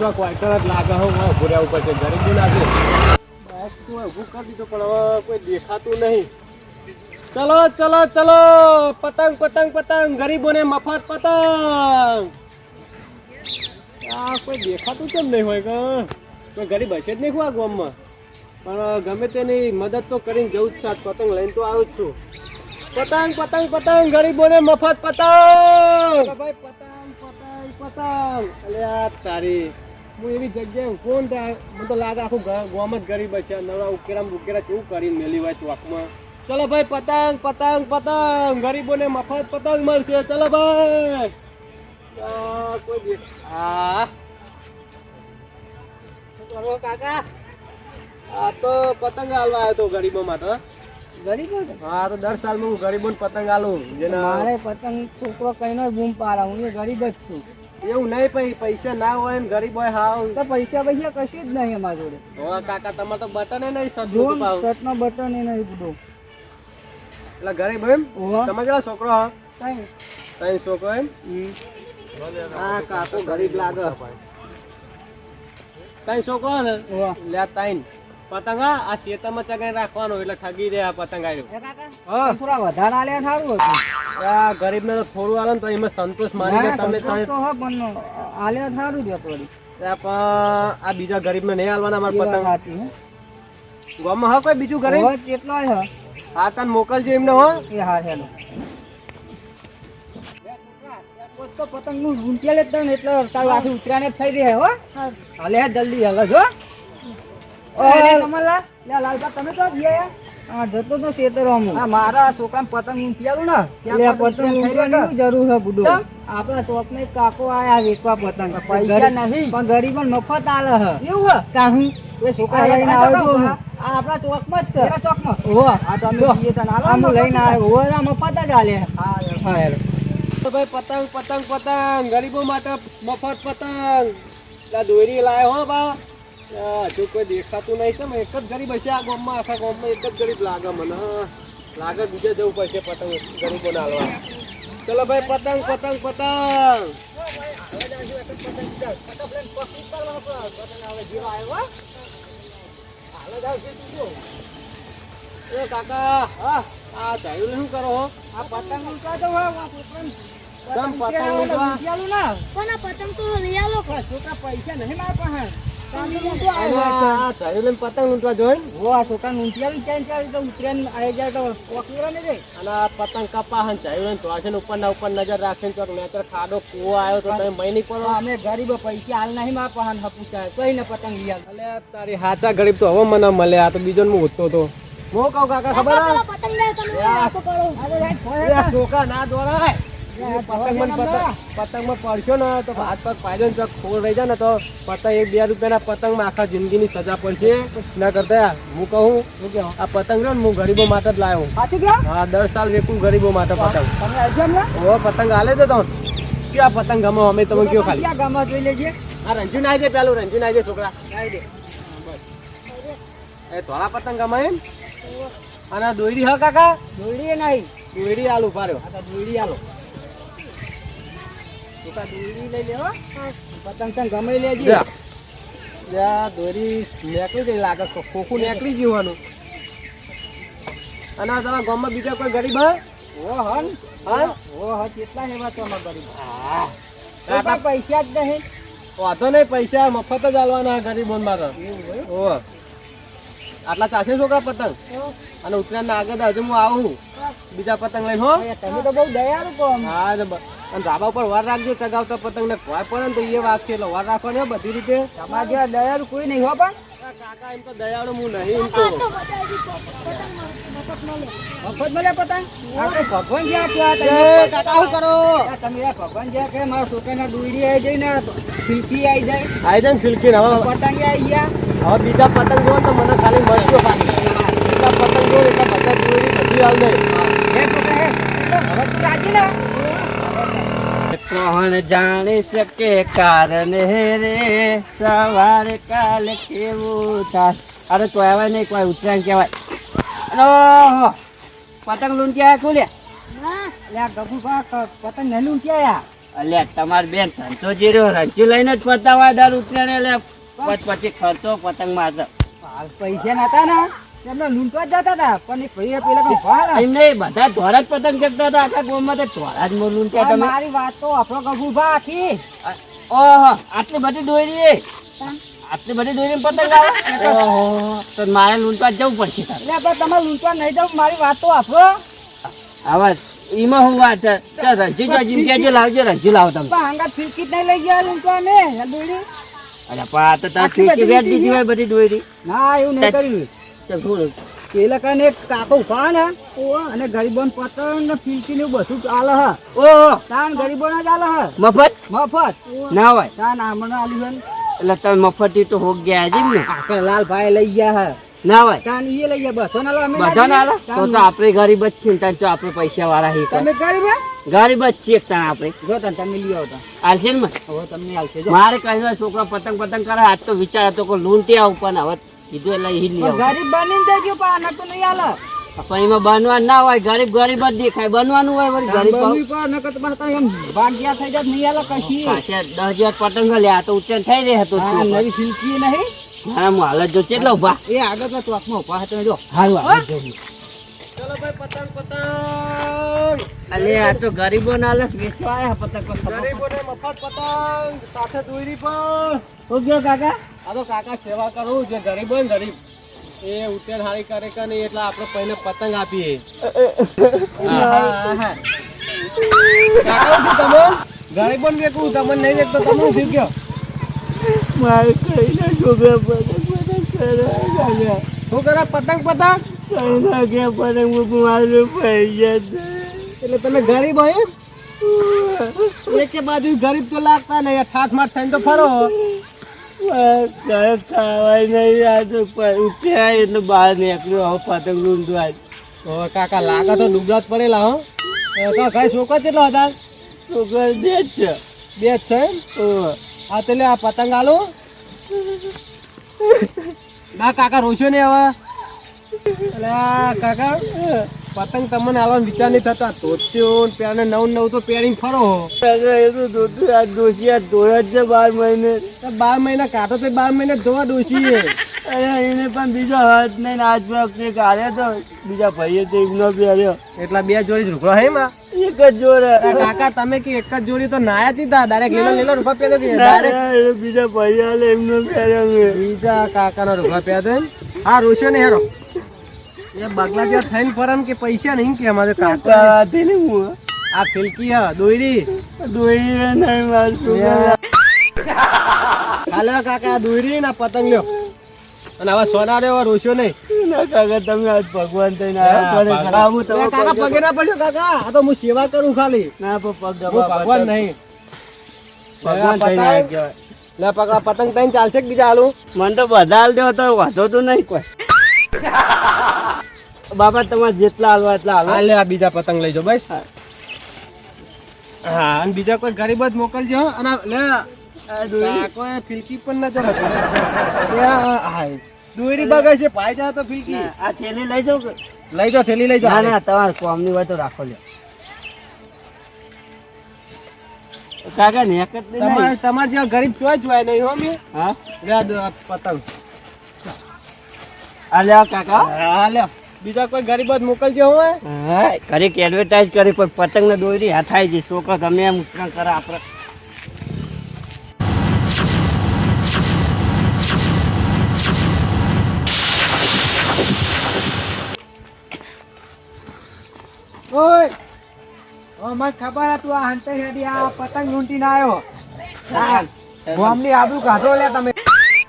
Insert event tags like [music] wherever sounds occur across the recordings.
તો ક્વાર્ટર જ લાગે હું ઉભું રહેવું પડશે. ગરીબ ના બસ તું ઊભું કરી દીધું પણ હવે કોઈ દેખાતું નહીં. ચલો ચલો ચલો. પતંગ પતંગ પતંગ. ગરીબોને મફત પતંગ. આ કોઈ દેખાતું કેમ નહીં હોય કે? કોઈ ગરીબ હશે જ નહીં હું આ ગામમાં? પણ ગમે તેની મદદ તો કરીને જવું જ છે. પતંગ લઈને તો આવું જ છું. પતંગ પતંગ પતંગ. ગરીબોને મફત પતંગ. ભાઈ પતંગ પતંગ પતંગ. અલ્યા તારી હું એવી જગ્યાએ કોણ ત્યાં મને તો લાગે આખું ગામ જ ગરીબ છે. નવરા ઉકેરા ઉકેરા કેવું કરીને મેલી હોય ચોકમાં. ચલો ભાઈ પતંગ પતંગ પતંગ. ગરીબોને મફત પતંગ મળશે. ચલો ભાઈ. કોઈ કાકા. આ તો પતંગ હાલવા આવ્યો તો ગરીબો માટે ગરીબ હા તો દર સાલ હું ગરીબોને પતંગ હાલું. જેના મારે પતંગ છોકરો કઈ બૂમ પાડા. હું એ ગરીબ જ છું. એવું નહીં પછી પૈસા ના હોય ને ગરીબ હોય હાવ. તો પૈસા પૈસા કશું જ નહીં અમારા જોડે. હોવા કાકા તમારે તો બટન નહીં સજ્જુ શર્ટ નો બટન એ નહીં બધું. એટલે ગરીબ એમ? તમે કેટલા છોકરો હા? કઈ કઈ છોકરો એમ. હા કાકો ગરીબ લાગે. કઈ છોકરો ને? લે ત્રણ. પતંગ હા આ શેતરમાં ચગાઈ રાખવાનો એટલે ઠગી દે આ પતંગ આવ્યો થોડા વધારે આલે સારું હતું આ ગરીબ ને તો થોડું આલે ને તો એમાં સંતોષ માની લે કે તમે સંતોષ તો. હા, સારું જ હતું પણ આ બીજા ગરીબ ને નહીં આલવાના મારા પતંગ. સાચી ગામમાં હા કોઈ બીજું ગરીબ? કેટલો હે? હા તને મોકલજો એમને હો. એ હા હેલો. તો પતંગનું ઊંચેલે લેતા એટલે તારું આખી ઉતરાને જ થઈ રહી હો હાલે જલ્દી હલો જો ઓય કમલા લે લાલબા તમે તો જતો તો શેતરોમાં મારા છોકરાને પતંગ ને? પતંગ ઊંચવાની જરૂર છે બુડો? આપણા ચોક ને કાકો આયા વેચવા પતંગ. પૈસા નહીં. પણ ગરીબો મફત આલે હે. એવું હે? તાહું? એ છોકરા લઈને આવ્યો આ આપણા ચોકમાં જ છે. ચોકમાં? ઓહો આ તો જઈએ તને હાલો લઈને આવ્યો. ઓહો આ મફત જ આલે. હા હા તો ભાઈ પતંગ પતંગ પતંગ. ગરીબો માટે મફત પતંગ. લા દોરી લાયો હો બા. હજુ કોઈ દેખાતું નહીં કેમ એક જ ગરીબ હશે આ ગામમાં આખા ગામમાં એક જ ગરીબ લાગે મને લાગે બીજે જવું પડશે પતંગ ગરીબો નાલવા ચલો ભાઈ પતંગ પતંગ પતંગ. એ કાકા હા આ ચાયું શું કરો આ પતંગ તો હોય પતંગ. પતંગ લઈ આલો છોકરા પૈસા નહીં મારા પાસે. પતંગ લૂંટવા જોઈ આ છોકરા આવી જાય તો પતંગ કપા ચાયું ને ઉપર ના ઉપર નજર રાખીને ચોક નેચર ખાડો આવ્યો તો તમે પડો અમે ગરીબ પૈસા હાલ નહીં મારા પાસે હપુચા કોઈ ને પતંગ લઈ તારી હાચા ગરીબ તો હવે મને મળે આ તો બીજો હું ઉઠતો તો હું કહું કાકા ખબર છોકરા ના દોડાય. પતંગમાં પતંગ પતંગમાં પડશો ને તો હાથ પગ પાડ્યો ને ખોલ રહી જાય ને તો પતંગ એક બે રૂપિયાના પતંગમાં આખા જિંદગીની સજા પડશે. ના કરતા હું કહું આ પતંગ રહ્યો ને હું ગરીબો માટે જ લાવ્યો હા દર સાલ વેકું ગરીબો માટે પતંગ. ઓ પતંગ હાલે તો ક્યાં પતંગ ગમો અમે તમે કયો ખાલી? ગામમાં જોઈ લેજે. આ રંજુ નાઈ દે પેલું રંજુ નાઈ દે છોકરા. દે. એ ધોળા પતંગ ગમાય એમ? અને દોયડી હ કાકા? દોડી નહીં. દોયડી આલુ આ આલુ આલો. છોકરા દોડી લઈ લે હો. પતંગ તને ગમે લેજે જા. દોરી નીકળી ગઈ લાગે ખોખું નીકળી ગયું આનું અને આ તમારા ગામમાં બીજા કોઈ ગરીબ હે? ઓ હન. હા ઓ હ કેટલા હેવા તો અમાર ગરીબ? હા. પાસે જ નહીં. વાંધો નહીં પૈસા મફત જ આલવાના ગરીબો મારે. ઓ. આટલા ચારસો છોકરા પતંગ? અને ઉત્તરાયણ આગળ હજુ હું આવું. બીજા પતંગ લઈને હો. તમે તો બહુ દયાળુ કહો હા અને ધાબા ઉપર વાર રાખજો ચગાવતા પતંગ ને કોઈ પણ તો એ વાત એટલે વાર રાખવાની બધી રીતે. તમારા જેવા દયાળુ કોઈ નહીં હો પણ. કાકા એમ તો દયાળુ હું નહીં એમ તો. તો બતાવી પતંગ? મફત મળે પતંગ આ ભગવાન જ્યાં છે આ તમે જય કાકા શું કરો? તમે ભગવાન જ્યાં કે મારા છોકરાના દોરી આવી જાય ને ફિલકી આવી જાય. જાય ફિલકી હવે પતંગ આવી ગયા. હવે બીજા પતંગ જોવો તો મને ખાલી મળજો બીજા પતંગ જોવો એટલે બધા દોરી બધી હાલ દે હે છોકરા હે હવે તું રાજી ને? કોણ જાણી શકે કારણ રે? સવારે કાલે કેવું થાય અરે તો આવે નહીં કોઈ ઉત્તરાયણ કહેવાય. અરે પતંગ લૂંટ્યા કોલ્યા હા. લે પતંગ ને લૂંટ્યા અલ્યા તમાર બેન ધંધો જીરો રંચી લઈને જ ફરતા હોય દર ઉતરાણે એટલે. પછી પછી ખર્ચો પતંગ મારતો પૈસા નતા ને? તેમને લૂંટવા જતા હતા પણ એ ભાઈએ પેલા કઈ ભાળ એમને બધા ધોરા જ પતંગ ચગતા હતા આખા ગામમાં તો ધોરા જ મોર લૂંટ્યા તમે? મારી વાત તો આપણો કબૂલ ભા આખી ઓહો આટલી બધી દોરી આટલી બધી દોરી પતંગ આવે? તો મારે લૂંટવા જવું પડશે એટલે આપણે તમે લૂંટવા નહીં જવું મારી વાત તો આપો. આવા એમાં હું વાત ચાલ જીમ લાવજો રજુ લાવો તમે. પણ હંગાત ફિરકી જ નહીં લઈ ગયા લૂંટવા ને આ અરે આ તો તાર ફીરકી દીધી હોય બધી દોરી ના એવું નહીં કર્યું. ચાલ પેલા કને એક કાકો ઊભા ને અને ગરીબોને પતંગ ને ફીલકી ને બધું આલે હ. ઓ તાન ગરીબોને જ આલે હ. મફત? મફત. ના હોય. તાન આમણે આલી હોય એટલે તમે મફતી તો હો ગયા છે ને આખા લાલભાઈ લઈ ગયા હે. ના હોય. તાન ઈ લઈ ગયા બધો ના અમે ના બધા ના આલે? તો તો આપણે ગરીબ જ છીએ તાન તો આપણે પૈસા વાળા હી તમે ગરીબ ગરીબ જ છીએ તાન આપણે. જો તને તમે લઈ આવો તો. આલશે ને? હવે તમને આલશે મારે કહેવા છોકરા પતંગ પતંગ કરે આજ તો વિચાર હતો કે લૂંટી આવું પણ હવે કીધું એટલે ઈ લઈ ગરીબ બની જજો પણ આને તો નહીં આલે પણ એમાં બનવાનું ના હોય ગરીબ ગરીબ જ દેખાય. બનવાનું હોય વળી ગરીબ બનવી પણ નકર તો બસ એમ ભાગ્યા થઈ જાય નહીં આલે કશી પાછા દસ હજાર પતંગ લે આ તો ઉચ્ચન થઈ રહે તો હા નવી ફિરકી નહીં. મારા હું હાલત જો કેટલો ઊભા. એ આગળ તો આખમાં ઊભા હતો જો. હારું હા? ચલો ભાઈ પતંગ પતંગ. અલે આ તો ગરીબો ના લસ વેચવા આયા પતંગ ગરીબોને મફત પતંગ સાથે દોરી પણ. કયો કાકા. આ તો કાકા સેવા કરું જે ગરીબ હોય ને ગરીબ એ ઉત્તર હારી કરે કે નહીં એટલે આપણે પહેલે પતંગ આપીએ. કાકા તમે ગરીબોને વેકવું તમને નહીં વેકતો તમે શું થયું? મારે કઈ ના છોકરા પતંગ પતંગ કરે કાકા શું કરે? પતંગ પતંગ? કઈ ના કે પતંગ મારું પૈસા એટલે તમે ગરીબ હોય એક એકે બાજુ ગરીબ તો લાગતા નહીં ઠાઠ માઠ થઈને તો ફરો. ખાવાય નહીં આ તો ઉઠ્યા એટલે બહાર નીકળ્યો હવે પતંગ લૂંટવા તો કાકા લાગે તો ડુબરા જ પડેલા હો. તો કઈ છોકરા કેટલા હતા? છોકરા દે જ છે. બે જ છે હા. એટલે આ પતંગ આલો. ના કાકા રોશો ને હવે કાકા. પતંગ તમને આવા વિચાર નહીં થતા. ધોત્યો પેલા નવું નવ તો પહેરીને ફરો. એટલું ધોતું આ દોશી આ ધોયા જ છે બાર મહિને. બાર મહિના કાઢો તો બાર મહિને ધોવા અરે એને પણ બીજો હાથ નહીં આજ વખતે કાઢે તો બીજા ભાઈએ તો એમનો પહેર્યો. એટલા બે જોડી ઝૂકડો હે માં એક જ જોડે. કાકા તમે કે એક જ જોડી તો નાયા ચીતા ડાયરેક્ટ લીલો લીલો રૂપા પહેરતો કે ડાયરેક્ટ બીજા ભાઈ આલે એમનો પહેર્યો બીજા કાકાનો રૂપા પહેરતો એમ. હા રોશો ને હેરો. એ બગલા જેવા થઈને ફરન કે પૈસા નહીં કે અમારે કાકા ને હું આ ફિલકી હા દોયરી દોઈ નહીં મારું હાલો કાકા દોયરી ના પતંગ લ્યો. અને હવે સોના રહ્યો રોશો નહીં. ના કાકા તમે આજ ભગવાન થઈને આવ્યા પડે ખરા હું એ તમે કાકા પગે ના પડ્યો કાકા. આ તો હું સેવા કરું ખાલી. ના પગ ભગવાન નહીં. ભગવાન થઈને આવ્યા. લે પગલા પતંગ તઈને ચાલશે કે બીજા હાલું? મને તો બધા હાલ દેવો તો વાંધો તો નહીં કોઈ. [laughs] બાબા તમારે જેટલા હાલવા એટલા હાલો. આ બીજા પતંગ લઈ જાઓ બસ. હા. અને બીજા કોઈ ગરીબ જ મોકલજો અને લે કોઈ ફિલકી પણ નજર હતી હા દોરી બગાય છે ભાઈ જા તો ફિલકી. આ થેલી લઈ જાઓ? લઈ જાઓ થેલી લઈ ના જાઓ. ના તમારે કોમની હોય તો રાખો લે કાકા નહીં. તમારે તમારે જ્યાં ગરીબ ચોય ચોય નહીં હો મેં. હા? પતંગ. આ કાકા. અલ્યા બીજા કોઈ ગરીબ જ મોકલજો હોય. હા. કરી એડવર્ટાઈઝ કરી પણ પતંગ ને દોરી હથાઈ જઈ છોકરો ગમે એમ કરે આપણે ઓય! ઓ મને ખબર હતું આ હંતે હેડી આ પતંગ લૂંટીને આવ્યો ગોમની આબરૂ કાઢો લે તમે.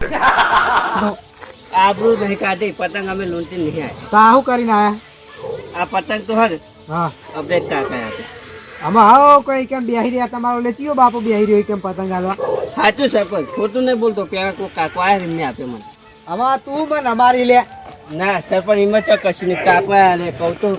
[laughs] આબરૂ નહીં કાઢી પતંગ અમે લૂંટી નહીં આવ્યા તો આ શું કરીને આયા? આ પતંગ તો હર હા. અપડેટ કાકા કયા આમાં હાઓ કઈ કેમ બેહી રહ્યા? તમારો લેચીયો બાપુ બેહી રહ્યો કેમ પતંગ આલવા સાચું સરપંચ ખોટું નહીં બોલતો પેલા કોઈ કાકો આવ્યા એમને આપે મને. આમાં તું મને અમારી લે. ના સરપંચ એમાં ચો કશું નહીં. કાકો આલે કહું તો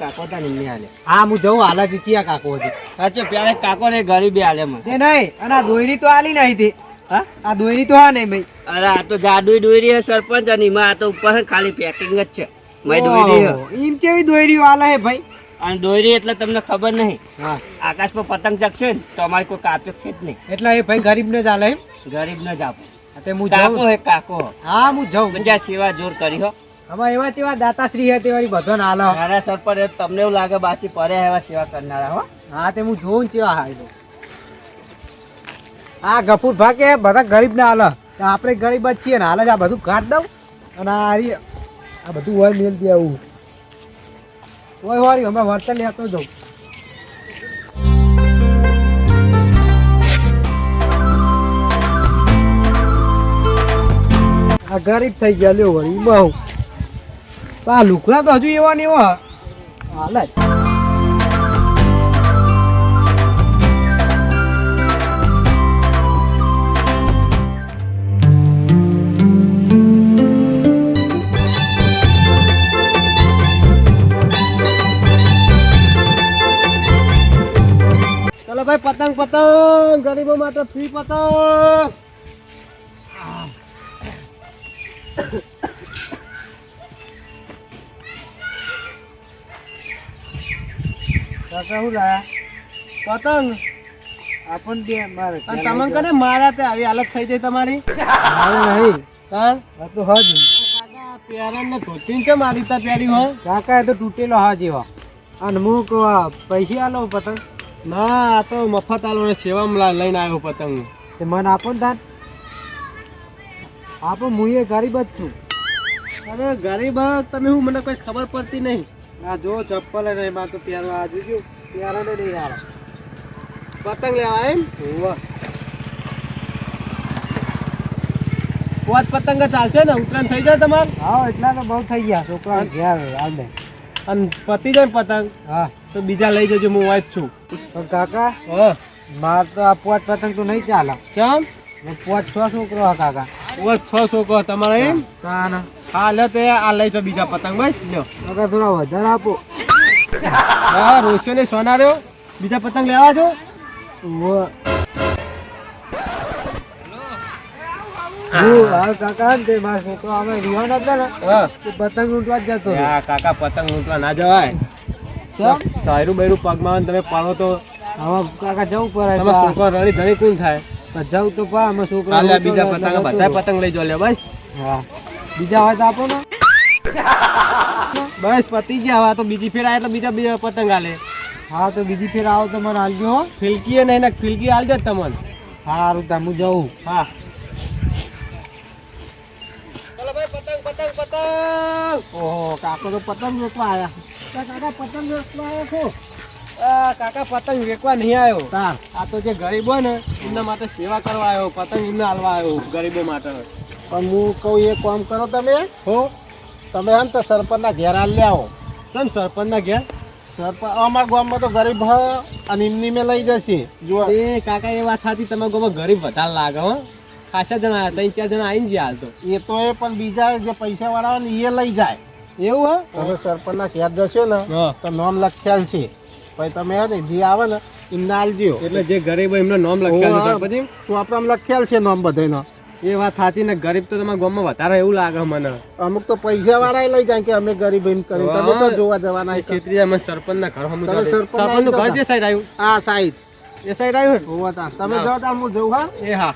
કાકો તા ને આલે. હા હું જઉં હાલા ચીચિયા કાકો હતી સાચું પેલા કાકો ને ગરીબી આલે મને. તે નહીં અને આ દોયરી તો આલી નહીં તે હા આ દોયરી તો હા નહીં ભાઈ. અરે આ તો જાદુઈ દોરી હે સરપંચ અને એમાં આ તો ઉપર ખાલી પેકિંગ જ છે. મેં દોરી ઈમ કેવી દોયરીઓ વાલા હે ભાઈ? અને દોરી એટલે તમને ખબર નહીં. આકાશ પર પતંગ ચકશે ને તો અમારે કોઈ કાપ્યો છે જ નહીં. એટલે એ ભાઈ ગરીબને જ આલે એમ? ગરીબ ને જ આપો. તે હું કાકો હે કાકો. હા હું જાઉં. બીજા સેવા જોર કરી હો. હવે એવા તેવા દાતાશ્રી હે તે વળી બધો ના આલો મારા સરપંચ તમને એવું લાગે બાચી પરે એવા સેવા કરનારા હો. હા તે હું જોઉં ને કેવા હાય આ ગફુર ભાગે બધા ગરીબ ને હાલ. આપણે ગરીબ જ છીએ ને હાલે જ આ બધું કાઢ દઉં. અને આ આ બધું હોય મેલ દે આવું. હોય હોય હમણાં વર્તન લેતો જાઉં આ ગરીબ થઈ ગયા, લ્યો વળી બહુ. આ લુકડા તો હજુ એવા ને એવા. હાલ જ. ભાઈ પતંગ પતંગ. ગરીબો માટે ફ્રી પતંગ. કાકા શું લાયા? પતંગ? આપણ બે મારે તમને કને મારા તે આવી હાલત થઈ જાય તમારી? મારે નહીં. તાર? આ તો હજ પેરણ ને ધોતીન છે મારી તા પેરી હો કાકા એ તો તૂટેલો હા. જેવા અને હું પૈસા આલો પતંગ. ના આ તો મફત આલો સેવામાં લઈને આવ્યો પતંગ. તે મને આપો ને તાર આપો હું એ ગરીબ જ છું. અરે ગરીબ તમે હું મને કોઈ ખબર પડતી નહીં. આ જો ચપ્પલ નહીં માં તો પહેરવા આ જોજો. ને નહીં આવે પતંગ લેવા એમ? પાંચ પતંગ ચાલશે ને? ઉત્તરાયણ થઈ જાય તમારે? હા એટલા તો બહુ થઈ ગયા. છોકરા ઘેર આવે અને પતી જાય પતંગ? હા. તો બીજા લઈ જજો હું વાત છું. પણ કાકા હા. માર તો આ પોચ પતંગ તો નહીં ચાલે. ચમ? પોચ છ છોકરો હા કાકા. પોચ છ છોકરો તમારે એમ? હા લે તે આ લઈ જાઓ બીજા પતંગ બસ લ્યો. કાકા થોડા વધારે આપો. હા રોશો ને સોના રહ્યો બીજા પતંગ લેવા છો પતંગ ઉઠવા જતો કાકા પતંગ ઉઠવા ના જવાય. ચાયરું બૈરું પગમાં તમે પાડો તો હવે કાકા જવું પડે તમે છોકરો રણી ધણી કોણ થાય. જવું તો પા અમે છોકરા બીજા પતંગ બધા પતંગ લઈ લે બસ. હા. બીજા હોય તો આપો ને. બસ પતી ગયા હવે તો બીજી ફેર આવે એટલે બીજા બીજા પતંગ આલે હા તો બીજી ફેર આવો તો મને આલજો હો. ફિલકી નહીં ને ફિલકી આલજો તમને. સારું તમે જવું હા. ચલો ભાઈ પતંગ પતંગ પતંગ. ઓહો કાકો તો પતંગ વેચવા આયા. કાકા પતંગ વેચવા આવ્યો છો? કાકા પતંગ વેચવા નહીં આવ્યો આ તો જે ગરીબો ને એમના માટે સેવા કરવા આવ્યો પતંગ એમને હાલવા આવ્યો ગરીબો માટે. પણ હું કહું એ કામ કરો તમે. હો? તમે આમ તો સરપંચના ઘેર હાલ આવો ચમ સરપંચના ઘેર? સરપંચ અમારા ગામમાં તો ગરીબ અને એમની મેં લઈ જશે. જો એ કાકા એ વાત સાચી. તમારા ગામમાં ગરીબ વધારે લાગે હો. ખાસા જણા ત્રણ ચાર જણા આવીને જાય હાલ તો. એ તો એ પણ બીજા જે પૈસા વાળા ને એ લઈ જાય. એવું હા તમે સરપંચના ઘેર જશો ને તો નામ લખ્યાલ છે પછી તમે જે આવે ને એમને આલજો એટલે જે ગરીબ એમને નામ લખ્યાલ છે પછી તો આપણે લખ્યાલ છે નામ બધાનો એ વાત સાચી ને ગરીબ તો તમારા ગામમાં વધારે એવું લાગે મને અમુક તો પૈસા વાળા લઈ જાય કે અમે ગરીબ એમ કરી તમે તો જોવા જવાના છેત્રી અમે સરપંચ ના ઘર હમ સરપંચનું ઘર જે સાઈડ આવ્યું આ સાઈડ એ સાઈડ આવ્યું હોવા તમે જાઓ તા હું જોઉં હા એ હા